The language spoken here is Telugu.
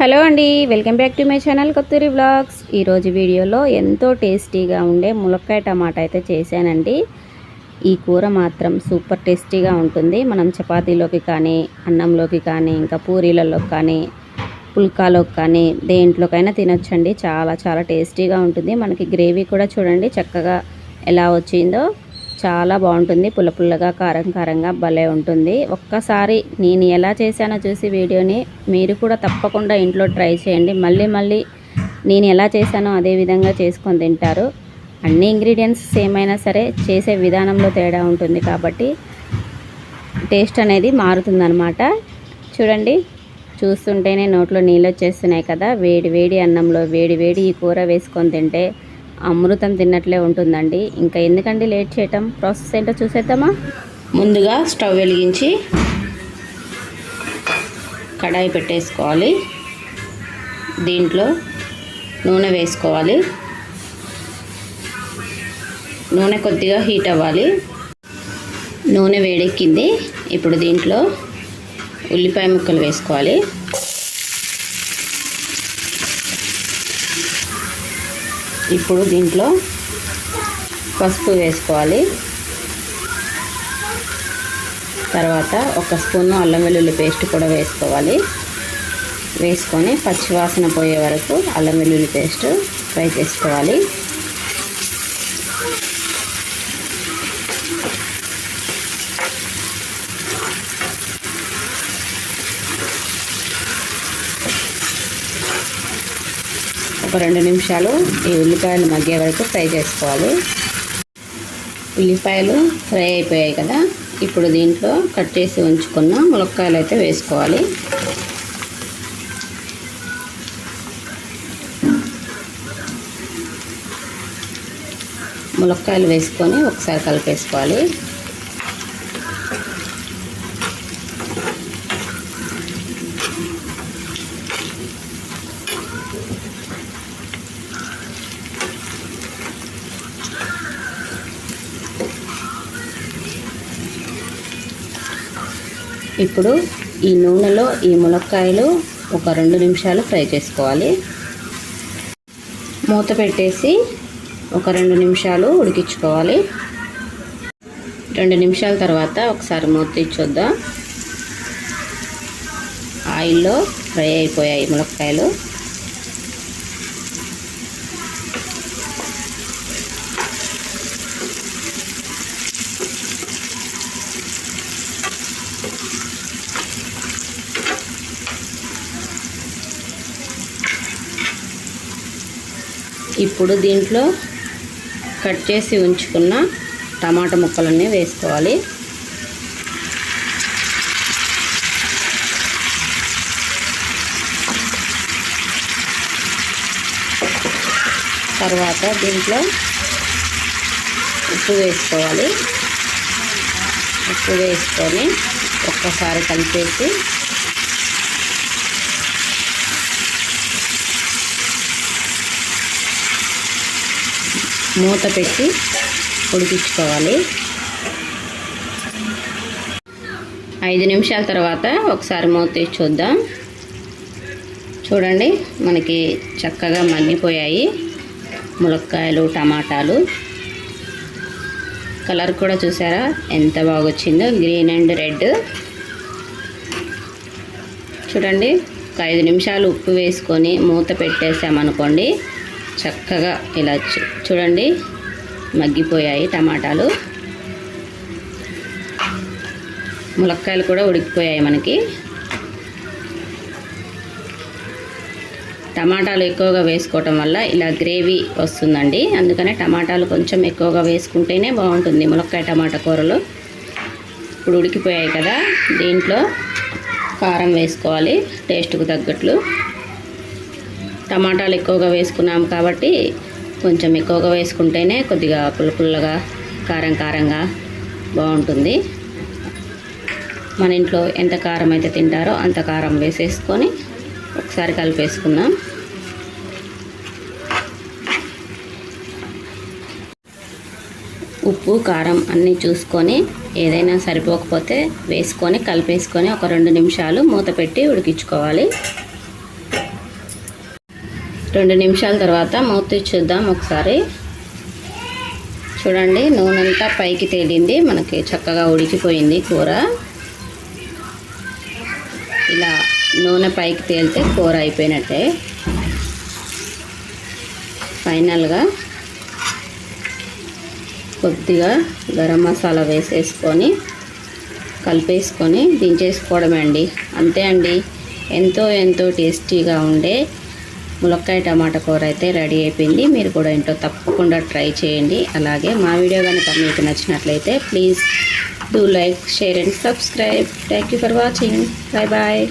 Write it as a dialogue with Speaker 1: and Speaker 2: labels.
Speaker 1: హలో అండి welcome back to my channel Kotturi vlogs ఈరోజు వీడియోలో ఎంతో టేస్టీగా ఉండే ములక్కాయ టమాటా అయితే చేశానండి. ఈ కూర మాత్రం సూపర్ టేస్టీగా ఉంటుంది. మనం చపాతీలోకి కానీ అన్నంలోకి కానీ ఇంకా పూరీలలోకి కానీ పుల్కాలోకి కానీ దేంట్లోకైనా తినొచ్చండి. చాలా చాలా టేస్టీగా ఉంటుంది. మనకి గ్రేవీ కూడా చూడండి చక్కగా ఎలా వచ్చిందో. చాలా బాగుంటుంది. పుల్ల పుల్లగా కారం కారంగా భలే ఉంటుంది. ఒక్కసారి నేను ఎలా చేశానో చూసి వీడియోని మీరు కూడా తప్పకుండా ఇంట్లో ట్రై చేయండి. మళ్ళీ మళ్ళీ నేను ఎలా చేశానో అదే విధంగా చేసుకొని తింటారు. అన్ని ఇంగ్రీడియంట్స్ సేమ్ అయినా సరే చేసే విధానంలో తేడా ఉంటుంది కాబట్టి టేస్ట్ అనేది మారుతుందన్నమాట. చూడండి చూస్తుంటేనే నోట్లో నీళ్ళు వచ్చేస్తున్నాయి కదా. వేడి వేడి అన్నంలో వేడి వేడి ఈ కూర వేసుకొని తింటే అమృతం తిన్నట్లే ఉంటుందండి. ఇంకా ఎందుకండి లేట్ చేయటం? ప్రాసెస్ ఏంటో చూసేద్దామా? ముందుగా స్టవ్ వెలిగించి కడాయి పెట్టేసుకోవాలి. దీంట్లో నూనె వేసుకోవాలి. నూనె కొద్దిగా హీట్ అవ్వాలి. నూనె వేడెక్కింది. ఇప్పుడు దీంట్లో ఉల్లిపాయ ముక్కలు వేసుకోవాలి. ఇప్పుడు దీంట్లో పసుపు వేసుకోవాలి. తర్వాత ఒక స్పూను అల్లం వెల్లుల్లి పేస్ట్ కూడా వేసుకోవాలి. వేసుకొని పచ్చివాసన పోయే వరకు అల్లం వెల్లుల్లి పేస్ట్ ఫ్రై చేసుకోవాలి. ఒక రెండు నిమిషాలు ఈ ఉల్లిపాయలు మగ్గే వరకు ఫ్రై చేసుకోవాలి. ఉల్లిపాయలు ఫ్రై అయిపోయాయి కదా. ఇప్పుడు దీంట్లో కట్ చేసి ఉంచుకున్న ములక్కాయలు అయితే వేసుకోవాలి. ములక్కాయలు వేసుకొని ఒకసారి కలిపేసుకోవాలి. ఇప్పుడు ఈ నూనెలో ఈ ములక్కాయలు ఒక రెండు నిమిషాలు ఫ్రై చేసుకోవాలి. మూత పెట్టేసి ఒక రెండు నిమిషాలు ఉడికించుకోవాలి. రెండు నిమిషాల తర్వాత ఒకసారి మూత తీర్చొద్దాం. ఆయిల్లో ఫ్రై అయిపోయాయి మునక్కాయలు ఇప్పుడు దీంట్లో కట్ చేసి ఉంచుకున్న టమాటా ముక్కలన్నీ వేసుకోవాలి. తర్వాత దీంట్లో ఉప్పు వేసుకోవాలి. ఉప్పు వేసుకొని ఒక్కసారి కలిపేసి మూత పెట్టి ఉడికించుకోవాలి. ఐదు నిమిషాల తర్వాత ఒకసారి మూత తీసి చూద్దాం. చూడండి మనకి చక్కగా మగ్గిపోయాయి ములక్కాయలు టమాటాలు. కలర్ కూడా చూసారా? ఎంత బాగొచ్చిందో. Green and red. చూడండి ఒక ఐదు నిమిషాలు ఉప్పు వేసుకొని మూత పెట్టేసామనుకోండి చక్కగా ఇలా చూడండి. మగ్గిపోయాయి టమాటాలు. ములక్కాయలు కూడా ఉడికిపోయాయి మనకి. టమాటాలు ఎక్కువగా వేసుకోవటం వల్ల ఇలా గ్రేవీ వస్తుందండి. అందుకనే టమాటాలు కొంచెం ఎక్కువగా వేసుకుంటేనే బాగుంటుంది ములక్కాయ టమాటా కూరలు. ఇప్పుడు ఉడికిపోయాయి కదా దీంట్లో. కారం వేసుకోవాలి టేస్ట్కు తగ్గట్లు. టమాటాలు ఎక్కువగా వేసుకున్నాం కాబట్టి కొంచెం ఎక్కువగా వేసుకుంటేనే కొద్దిగా పుల్ల పుల్లగా కారం కారంగా బాగుంటుంది. మన ఇంట్లో ఎంత కారం అయితే తింటారో అంత కారం వేసేసుకొని ఒకసారి కలిపేసుకుందాం. ఉప్పు కారం అన్నీ చూసుకొని ఏదైనా సరిపోకపోతే వేసుకొని కలిపేసుకొని ఒక రెండు నిమిషాలు మూత పెట్టి ఉడికించుకోవాలి. రెండు నిమిషాల తర్వాత మూత చూద్దాం ఒకసారి. చూడండి నూనె అంతా పైకి తేలింది. మనకి చక్కగా ఉడికిపోయింది కూర. ఇలా నూనె పైకి తేలితే కూర అయిపోయినట్టే. ఫైనల్గా కొద్దిగా గరం మసాలా వేసేసుకొని కలిపేసుకొని దించేసుకోవడమే అండి. అంతే అండి. ఎంతో ఎంతో టేస్టీగా ఉండే ములక్కాయ టమాటా కూర అయితే రెడీ అయిపోయింది. మీరు కూడా ఇంట్లో తప్పకుండా ట్రై చేయండి. అలాగే మా వీడియో కనుక మీకు నచ్చినట్లయితే please do like share and subscribe. Thank you for watching bye bye